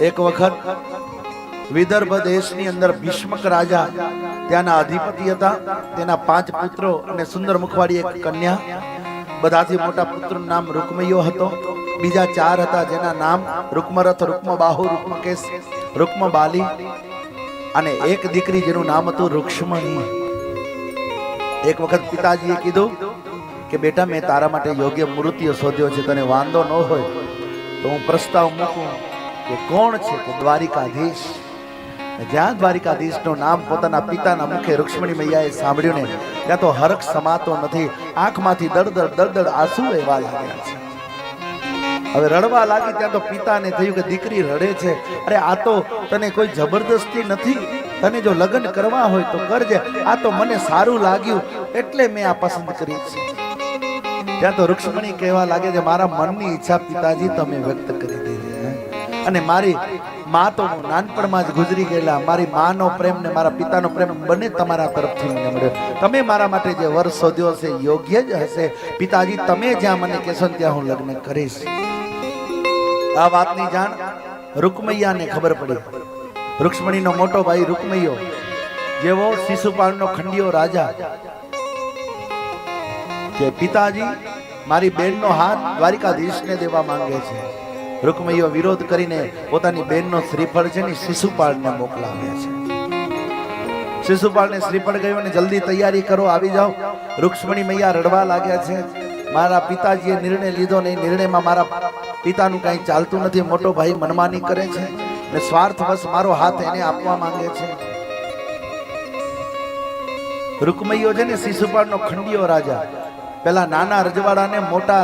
એક વખત વિદર્ભ દેશની અંદર ભીષ્મક રાજા ત્યાંના અધિપતિ હતા. તેના પાંચ પુત્રો અને સુંદર મુખવાડી એક કન્યા. બધાથી મોટા પુત્રનું નામ રૂકમયો હતો. બીજા ચાર હતા જેના નામ રૂકમરથ, રૂકમબાહુ, રૂકમકેશ, રૂકમબાલી અને એક દીકરી જેનું નામ હતું રૂક્ષ્મણી. એક વખત પિતાજીએ કીધું કે, બેટા, મેં તારા માટે યોગ્ય મૃત્યુ શોધ્યો છે. તને વાંધો ન હોય તો હું પ્રસ્તાવ મૂકું. કે કોણ છે? કે દ્વારિકાધીશ. જ્યાં જ્યાં દ્વારિકાધીશનું નામ પોતાના પિતાના મુખે રૂક્ષ્મણી મૈયાએ સાંભળ્યું ને, ત્યાં તો હરખ સમાતો નથી, આંખમાંથી દળદળ દળદળ આંસુ એવા લાગ્યા છે. હવે રડવા લાગી ત્યાં તો પિતાને થયું કે દીકરી રડે છે. અરે આ તો તને કોઈ જબરદસ્તી નથી. તને જો લગ્ન કરવા હોય તો કરજે. આ તો મને સારું લાગ્યું, એટલે મેં આ પસંદ કરી છે. ત્યાં તો રૂક્ષ્મણી કહેવા લાગે છે, મારા મનની ઈચ્છા પિતાજી તમે વ્યક્ત કરી. અને મારી મા તો હું નાનપણમાં જ ગુજરી ગયેલા મારી માનો પ્રેમ ને મારા પિતાનો પ્રેમ બંને તમારા તરફથી મને મળ્યો. તમે મારા માટે જે વર શોધ્યો હશે, યોગ્ય જ હશે. પિતાજી, તમે જ્યાં મને કહેશો ત્યાં હું લગ્ન કરીશ. આ વાતની જાણ રૂકમૈયાને ખબર પડી. રૂક્ષ્મણીનો મોટો ભાઈ રૂકમૈયો, જેવો શિશુપાલનો ખંડિયો રાજા, કે પિતાજી, મારી બેનનો હાથ દ્વારિકાધીશને દેવા માંગે છે. રૂકમૈયો વિરોધ કરીને પોતાની બહેનનો શ્રીફળ છે ને શિશુપાળને મોકલાવે છે. શિશુપાળને શ્રીફળ ગયો ને જલ્દી તૈયારી કરો, આવી જાઓ. રૂક્ષ્મણી મૈયા રડવા લાગ્યા છે. મારા પિતાજીએ નિર્ણય લીધો નહીં નિર્ણયમાં મારા પિતાનું કાંઈ ચાલતું નથી, મોટો ભાઈ મનમાની કરે છે ને સ્વાર્થવશ મારો હાથ એને આપવા માંગે છે. રૂકમૈયો છે ને શિશુપાળનો ખંડિયો રાજા. પેલા નાના રજવાડાને મોટા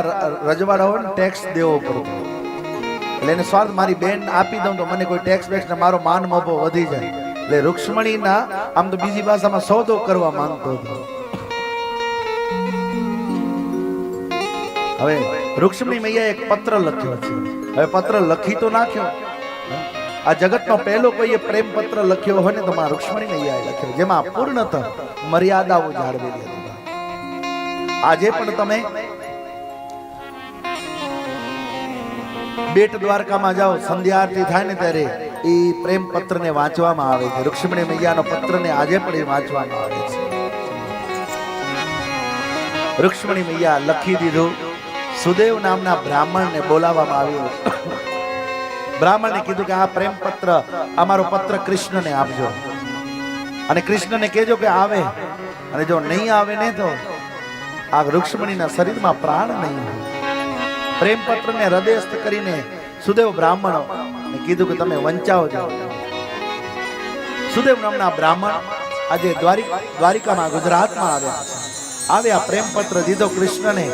રજવાડાઓને ટેક્સ દેવો પડતો. એટલે એને સ્વાર્થ મારી બેન આપી દઉં તો મને કોઈ ટેક્સ બેક્સ ને મારો માન મોભો વધી જાય. એટલે રૂક્ષ્મણીના આમ તો બીજી ભાષામાં સોદો કરવા માંગતો હતો. હવે રૂક્ષ્મણી મૈયાએ એક પત્ર લખ્યો છે. હવે પત્ર લખી તો નાખ્યો. આ જગતનો પહેલો કોઈએ પ્રેમ પત્ર લખ્યો હોય ને તો માં રૂક્ષ્મણી મૈયાએ લખ્યો. જેમાં પૂર્ણતઃ મર્યાદાઓ જાળવેલી હતી. આજે પણ તમે બેટ દ્વારકામાં જાઓ, સંધ્યા આરતી થાય ને ત્યારે એ પ્રેમ પત્રને વાંચવામાં આવે છે. રુક્ષ્મણી મૈયાનો પત્રને આજે પણ એ વાંચવામાં આવે છે. રુક્ષ્મણી મૈયા લખી દીધું, સુદેવ નામના બ્રાહ્મણને બોલાવવામાં આવ્યું. બ્રાહ્મણે કીધું કે, આ પ્રેમ પત્ર અમારો પત્ર કૃષ્ણને આપજો. અને કૃષ્ણને કહેજો કે, આવે. અને જો નહીં આવે ને તો આ રુક્ષ્મણીના શરીરમાં પ્રાણ નહીં હોય. પ્રેમ પત્રને હૃદયસ્થ કરીને સુદેવ બ્રાહ્મણ કીધું કે તમે વંચાવો છો સુદેવ નામના બ્રાહ્મણ આજે દ્વારિક, દ્વારિકામાં ગુજરાતમાં આવ્યા આવ્યા પ્રેમપત્ર દીધો કૃષ્ણને.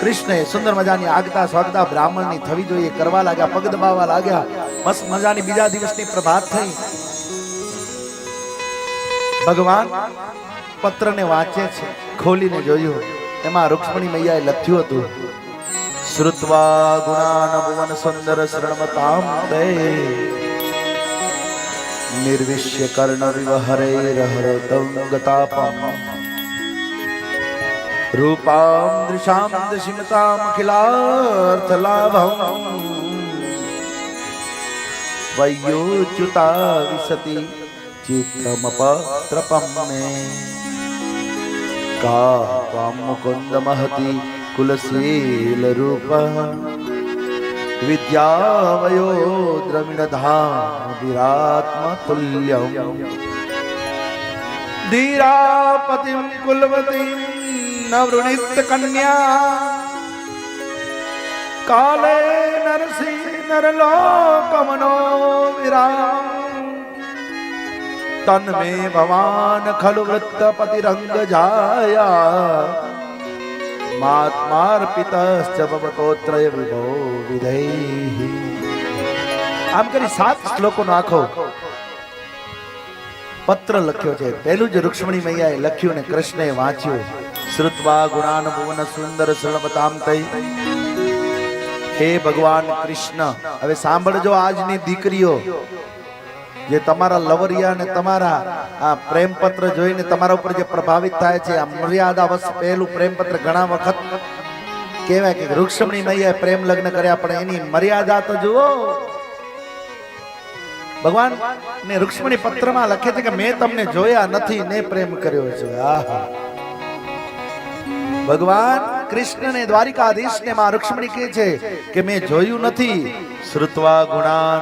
કૃષ્ણએ સુંદર મજાની આગતા સ્વાગતા બ્રાહ્મણની થવી જોઈએ, કરવા લાગ્યા, પગ દબાવવા લાગ્યા. મસ્ત મજાની બીજા દિવસની પ્રભાત થઈ. ભગવાન પત્રને વાંચે છે, ખોલીને જોયું. એમાં રૂક્ષ્મણી મૈયાએ લખ્યું હતું શ્રુત્વા ગુણાન ભુવન સુંદર શરણવતામ દે નિર્વિશ્ય કર્ણ વિવહરે રહરતમ ગતાપમ રૂપામ દૃશામ દશિમતામ અખિલાર્થ લાભમ વૈયોચ્યુતા વિસતિ ચિત્તમપત્રપમ મે કા મુકુંદ મહતિ કુલશીલ રૂપ વિદ્યાવયો દ્રવિણધામ વિરાત્મ તુલ્યમ ધીરાપતિમ કુલવતીમ નવૃણિત કન્યા કાલે નરસિંહ નરલોકમનો વિરામ તન્મે માત્માર્પિતશ્ચ પત્ર લખ્યો છે. પહેલું જ રૂક્ષ્મણી મૈયાએ લખ્યું ને કૃષ્ણએ વાંચ્યું, શ્રુત્વા ગુણાન ભુવન સુંદર સળવતામ તૈ. હે ભગવાન કૃષ્ણ, હવે સાંભળજો આજની દીકરીઓ. જે તમારા લવરિયા અને તમારા, આ પ્રેમ પત્ર જોઈને તમારા ઉપર જે પ્રભાવિત થાય છે, આ મર્યાદા વશ પહેલું પ્રેમ પત્ર ઘણા વખત કહેવાય કે વૃક્ષમણી મૈયાએ પ્રેમ લગ્ન કર્યા, પણ એની મર્યાદા તો જુઓ. ભગવાન, ને રૂક્ષ્મણી પત્રમાં લખે છે કે મેં તમને જોયા નથી, ને પ્રેમ કર્યો છે. આહા. ભગવાન કૃષ્ણ ને દ્વારિકાધીશ ને માં રૂક્ષ્મણી કહે છે કે મેં જોયું નથી. શ્રુતવા ગુણાન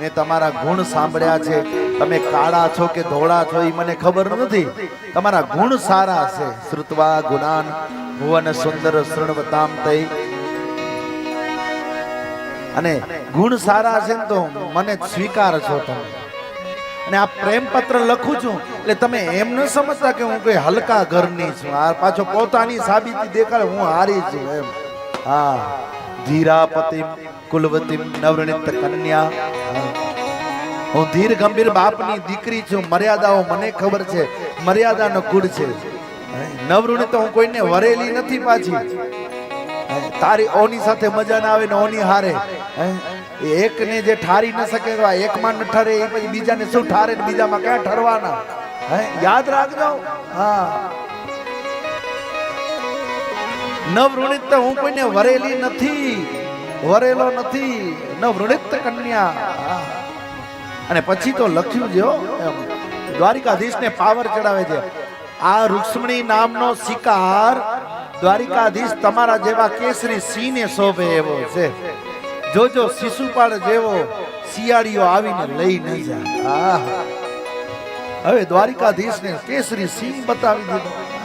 મેં તમારા ગુણ સાંભળ્યા છે. તમે કાળા છો કે ધોળા છો એ મને ખબર નથી. તમારા ગુણ સારા છે. શ્રુતવા ગુણાન ભુવન સુંદર શૃણવતામ તઈ. અને ગુણ સારા છે ને તો મને સ્વીકાર છો તમે. અને આ પ્રેમ પત્ર લખું છું એટલે તમે એમ ન સમજતા કે હું કોઈ હલકા ઘરની છું. આ પાછો પોતાની સાબિતી દેખાડે હું હારી છું એમ. હા ધીરાપતિમ કુલવતીમ નવરણિત કન્યા હું ધીર ગંભીર બાપની દીકરી છું, મર્યાદાઓ મને ખબર છે, મર્યાદાનો કુળ છે. નવરણિત હું કોઈને વરેલી નથી પાછી. તારી ઓની સાથે મજા ના આવે ને ઓની હારે. એકને જે ઠારી ન શકે તો આ એકમાં ન ઠરે, એ પછી બીજાને શું ઠારે બીજામાં ક્યાં ઠરવાના? હે યાદ રાખજો. હા. નવૃણિત હું કોઈને વરેલી નથી, વરેલો નથી નવૃણિત કન્યા. અને પછી તો લખ્યું જો દ્વારિકાધીશને પાવર ચડાવે છે. આ રૂક્ષ્મણી નામનો શિકાર દ્વારિકાધીશ તમારા જેવા કેસરી સિંહને શોભે એવો છે. જોજો, શિશુપાળ જેવો શિયાળીઓ આવીને લઈ નહીં જાય. હવે દ્વારિકાધીશને કેસરી સિંહ બતાવી દીધો.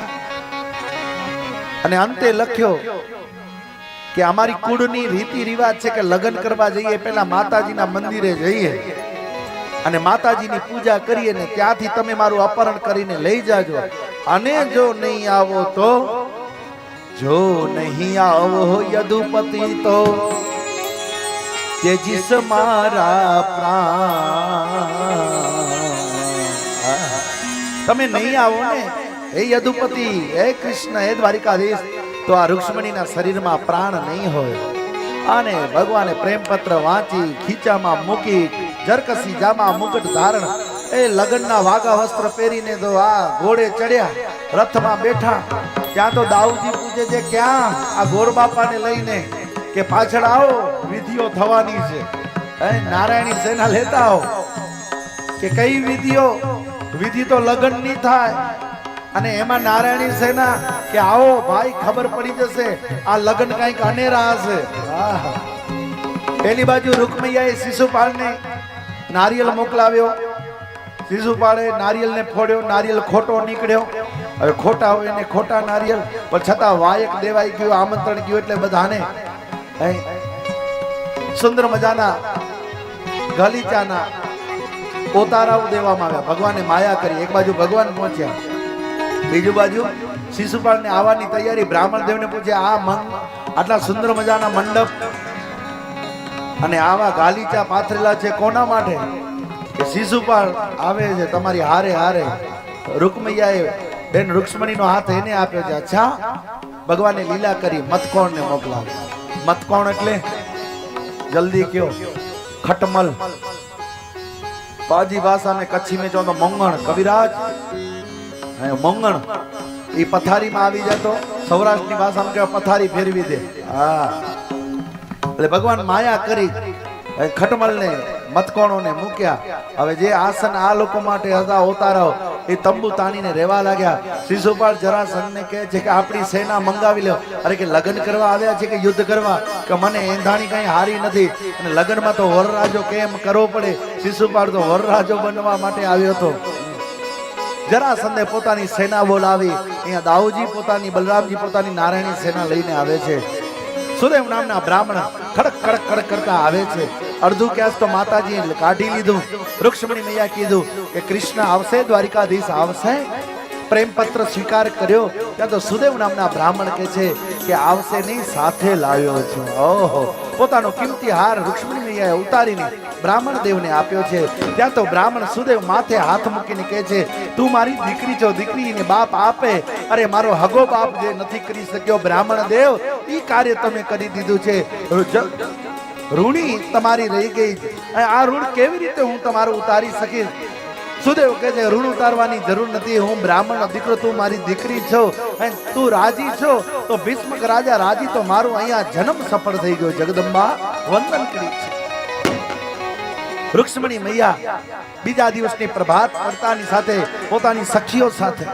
અને અંતે લખ્યો કે અમારી કુળની રીતિ રિવાજ છે કે લગ્ન કરવા જઈએ, પહેલા માતાજીના મંદિરે જઈએ અને માતાજીની પૂજા કરીએ ને ત્યાંથી તમે મારું અપહરણ કરીને લઈ જાજો. અને જો નહીં આવો તો? જો નહીં આવો યદુપતિ તો? તેજીસ મારા પ્રાણ? તમે નહીં આવો ને? હે યદુપતિ, હે કૃષ્ણ, હે દ્વારિકાધીશ, તો આ રૂક્ષ્મણીના શરીરમાં પ્રાણ નહીં હોય. અને ભગવાને પ્રેમપત્ર વાંચી, ખીચામાં મૂકી જરકસી જામાં મુકટ ધારણ, એ લગ્નના વાગા વસ્ત્ર પહેરીને તો આ ઘોડે ચડ્યા, રથમાં બેઠા. ત્યાં તો દાઉજી પૂછે છે, ક્યાં આ ગોર બાપાને લઈને કે પાછળ આવો? વિધિઓ થવાની છે. એ નારાયણી સેના લેતા આવો. કે કઈ વિધિઓ? વિધિ તો લગ્નની થાય. અને એમાં નારાયણી સેના કે આવો ભાઈ ખબર પડી જશે, આ લગ્ન કંઈક અનેરા હશે. પેલી બાજુ રૂકમૈયાએ શિશુપાળને નારિયેલ મોકલાવ્યો. શિશુપાળે નારિયેલને ફોડ્યો, નારિયેલ ખોટો નીકળ્યો. હવે ખોટા હોય ને ખોટા નારિયેલ, પણ છતાં વાયક દેવાઈ ગયું, આમંત્રણ ગયું એટલે બધાને સુંદર મજાના ગલીચાના ઓતારાઓ દેવામાં આવ્યા. ભગવાને માયા કરી. એક બાજુ ભગવાન પહોંચ્યા. બીજું બાજુ શિશુપાળને આવવાની તૈયારી. બ્રાહ્મણ દેવને પૂછે, આ મન, આટલા સુંદર મજાના મંડપ અને આવા ગાલીચા પાથરેલા છે કોના માટે? કે આવે છે તમારી હારે હારે. રૂકમૈયાએ બેન રૂક્ષ્મણીનો હાથ એને આપ્યો છે. અચ્છા ભગવાને લીલા કરી મતકોણને મોકલાવ. મતકોણ એટલે? જલ્દી કયો. ખટમલ. પાજી ભાષા ને કચ્છી મેં ચો મંગણ. કવિરાજ મંગણ એ પથારીમાં આવી જતો સૌરાષ્ટ્રની ભાષામાં કહેવાય પથારી ફેરવી દે. હા. એટલે ભગવાન માયા કરી ખટમલને મતકોણોને મૂક્યા. હવે જે આસન આ લોકો માટે હતા ઓતારાઓ એ તંબુ તાણીને રહેવા લાગ્યા. શિશુપાળ જરાસંઘને કહે છે કે આપણી સેના મંગાવી લો. અરે કે લગ્ન કરવા આવ્યા છે કે યુદ્ધ કરવા? કે મને એંધાણી કઈ હારી નથી. અને લગ્નમાં તો વરરાજો કેમ કરવો પડે? શિશુપાળ તો વરરાજો બનવા માટે આવ્યો હતો. જરાસંધે પોતાની સેના બોલાવી. અહીંયા દાઉજી પોતાની, બલરામજી પોતાની નારાયણી સેના લઈને આવે છે. સુદેવ નામના બ્રાહ્મણ ખડક ખડક ખડક કરતા આવે છે. અડધું ક્યાસ તો માતાજી કાઢી લીધું. રૂક્ષ્મણી મૈયા કીધું કે કૃષ્ણ આવશે, દ્વારિકાધીશ આવશે. પ્રેમપત્ર સ્વીકાર કર્યો, ત્યાં તો સુદેવ નામના બ્રાહ્મણ કે છે કે આવશે નહીં, સાથે લાવ્યો છું. ઓહો, પોતાનો કિંમતી હાર રૂક્ષ્મણી ઉતારીને બ્રાહ્મણ દેવને આપ્યો છે. ત્યાં તો બ્રાહ્મણ સુદેવ માથે હાથ મૂકીને કહે છે, તું મારી દીકરી છો, દીકરીને બાપ આપે. અરે, મારો હગો બાપ જે નથી કરી શક્યો બ્રાહ્મણ દેવ, ઈ કાર્ય તમે કરી દીધું છે. ઋણી તમારી રહી ગઈ. આ ઋણ કેવી રીતે હું તમારું ઉતારી શકીશ? સુદેવ કહે છે, ઋણ ઉતારવાની જરૂર નથી. હું બ્રાહ્મણનો દીકરો તું મારી દીકરી છો અને તું રાજી છો. તો ભીષ્મક રાજા, રાજી તો મારું અહીંયા જન્મ સફળ થઈ ગયો, જગદંબા. વંદન કરી છે. રૂક્ષ્મણી મૈયા બીજા દિવસની પ્રભાત પડતાની સાથે, પોતાની સખીઓ સાથે,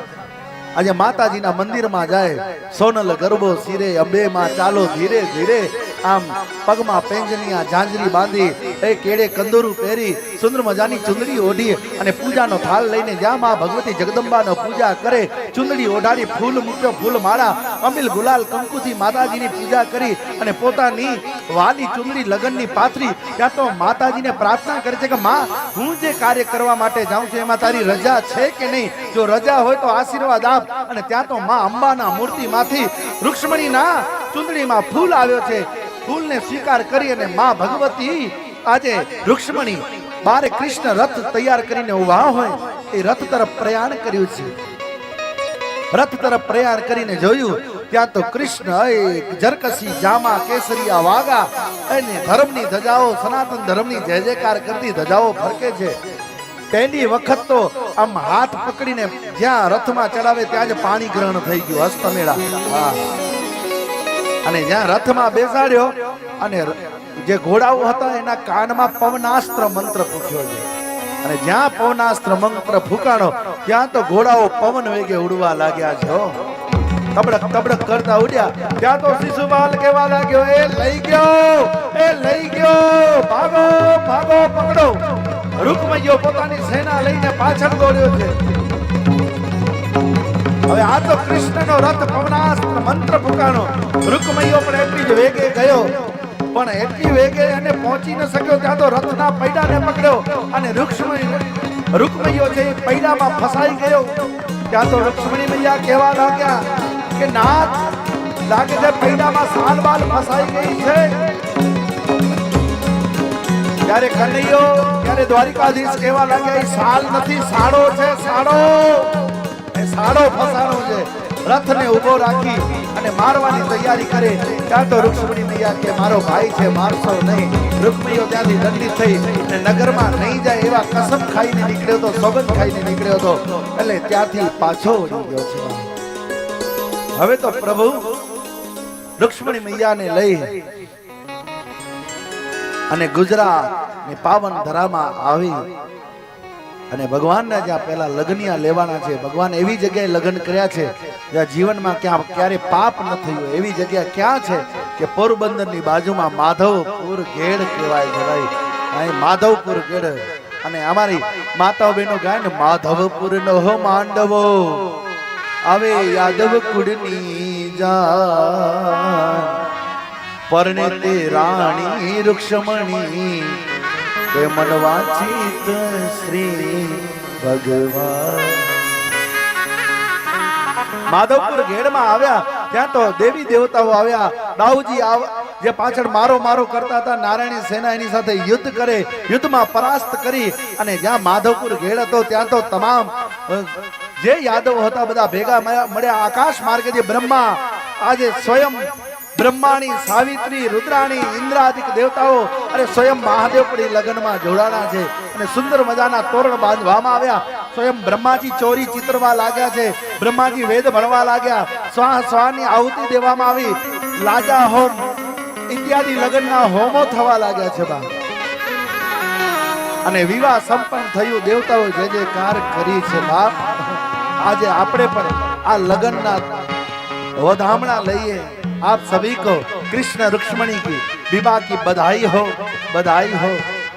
આજે માતાજીના મંદિરમાં જાય, સોનલ ગરબો સિરે અંબે માં ચાલો ધીરે ધીરે. આમ પગમાં પેંજનિયા ઝાંઝરી બાંધી, એ કેળે કંદોરું પહેરી, સુંદર મજાની ચુંદડી ઓઢી અને પૂજાનો થાળ લઈને જ્યાં માં ભગવતી જગદંબાનો પૂજા કરે, ચુંદડી ઓઢાડી ફૂલ મૂક્યો, ફૂલ માળા, અમિલ ગુલાલ કંકુથી માતાજીની પૂજા કરી અને પોતાની વાલી ચુંદડી લગનની પાથરી, ત્યાં તો માતાજીને પ્રાર્થના કરે છે કે, માં, હું જે કાર્ય કરવા માટે જાઉં છું, એમાં તારી રજા છે કે નહીં? જો રજા હોય તો આશીર્વાદ આપ. અને ત્યાં તો માં અંબાના મૂર્તિમાંથી રૂક્ષ્મણીના ચુંદડીમાં ફૂલ આવ્યો છે. ફૂલને સ્વીકાર કરી અને માં ભગવતી આજે રુક્ષ્મણી બારે કૃષ્ણ રથ તૈયાર કરીને ઊભા હોય, એ રથ તરફ પ્રયાણ કર્યું છે. રથ તરફ પ્રયાણ કરીને જોયું, ત્યાં તો કૃષ્ણ જરકસી જામા કેસરિયા વાગા અને ધર્મની ધજાઓ, સનાતન ધર્મની જય જયકાર કરતી ધજાઓ ફરકે છે. પહેલી વખત તો આમ હાથ પકડીને જ્યાં રથમાં ચડાવે ત્યાં જ પાણી ગ્રહણ થઈ ગયું, હસ્તમેળા. હા અને જ્યાં રથમાં બેસાડ્યો અને જે ઘોડાઓ હતા એના કાનમાં પવનાસ્ત્ર મંત્ર પૂછ્યો છે. અને જ્યાં પવનાસ્ત્ર મંત્ર ફૂકાણો, ત્યાં તો ઘોડાઓ પવન વેગે ઉડવા લાગ્યા છે, હો. તબડક તબડક કરતા ઉડ્યા. ત્યાં તો શિશુપાલ કેવા લાગ્યો, એ લઈ ગયો, એ લઈ ગયો. ભાગો ભાગો, પકડો. રૂકમૈયો પોતાની સેના લઈને પાછળ દોડ્યો છે. હવે આ તો કૃષ્ણનો રથ પવનાસ્ત્ર મંત્ર ફૂંકાણો રૂકમૈયો પણ એટલી જ વેગે ગયો. પણ એટલી વેગે અને પહોંચી ન શક્યો, ત્યાં તો રથના પૈડાને પકડ્યો અને રૂક્ષ્મણી રૂકમૈયો છે એ પૈડામાં ફસાઈ ગયો. ત્યાં તો રૂક્ષ્મણી મૈયા કહેવા લાગ્યા કે, નાથ, લાગે છે પૈડામાં સાલ બાલ ફસાઈ ગઈ છે. ત્યારે કનૈયો, ત્યારે દ્વારિકાધીશ કહેવા લાગ્યા, એ સાલ નથી સાડો છે સાડો એ સાડો ફસાણો છે. રથને ઊભો રાખી અને મારવાની તૈયારી કરે. ત્યાં તો રૂક્ષ્મણી મૈયા કે, મારો ભાઈ છે, મારશો નહીં. રૂક્મૈયો ત્યાંથી દંડિત થઈ અને નગરમાં નહીં જાય એવા કસમ ખાઈને નીકળ્યો તો સોગંદ ખાઈને નીકળ્યો હતો. એટલે ત્યાંથી પાછો ગયો છે. હવે તો પ્રભુ રૂક્ષ્મણી મૈયાને લઈ અને ગુજરાતની પાવન ધરામાં આવી. અને ભગવાનના જ્યાં પહેલાં લગ્નિયા લેવાના છે. ભગવાન એવી જગ્યાએ લગ્ન કર્યા છે જ્યાં જીવનમાં ક્યાં ક્યારે પાપ ન થયું એવી જગ્યા ક્યાં છે કે પોરબંદરની બાજુમાં માધવપુર ગેડ કહેવાય છે ભાઈ અહીં માધવપુર ગેડ. અને અમારી માતાઓ બહેનો ગાય ને માધવપુર નો માંડવો. આવે યાદવ કુળની જાન. પરણે તે રાણી રૂક્ષમણી મન વાંચિત શ્રી ભગવાન. માધવપુર ઘેડમાં આવ્યા, ત્યાં તો દેવી દેવતાઓ આવ્યા. દાઉજી જે પાછળ મારો મારો કરતા હતા, નારાયણી સેના એની સાથે યુદ્ધ કરે, યુદ્ધમાં પરાસ્ત કરી, અને જ્યાં માધવપુર ઘેડ હતો, ત્યાં તો તમામ જે યાદવ હતા, બધા ભેગા મળ્યા આકાશ માર્ગે, જે બ્રહ્મા આજે સ્વયં બ્રહ્માણી, સાવિત્રી, રુદ્રાણી, ઇન્દ્રાદિક દેવતાઓ અને સ્વયં મહાદેવ પણ લગ્નમાં જોડાણા છે અને સુંદર મજાના તોરણ બાંધવામાં આવ્યા. સ્વયં બ્રહ્માજી ચોરી ચિતરવા લાગ્યા છે. બ્રહ્માજી વેદ ભણવા લાગ્યા. સ્વાહ, સ્વાહની આહુતિ દેવામાં આવી. લાજા, હોમ ઇત્યાદિ લગ્નના હોમો થવા લાગ્યા છે બા. અને વિવાહ સંપન્ન થયું દેવતાઓ જે જે કાર કરી છે બાપ. આજે આપણે પણ આ લગ્નના વધામણા લઈએ. आप सभी को कृष्ण रुक्ष्मणी की विवाह की बधाई हो बधाई हो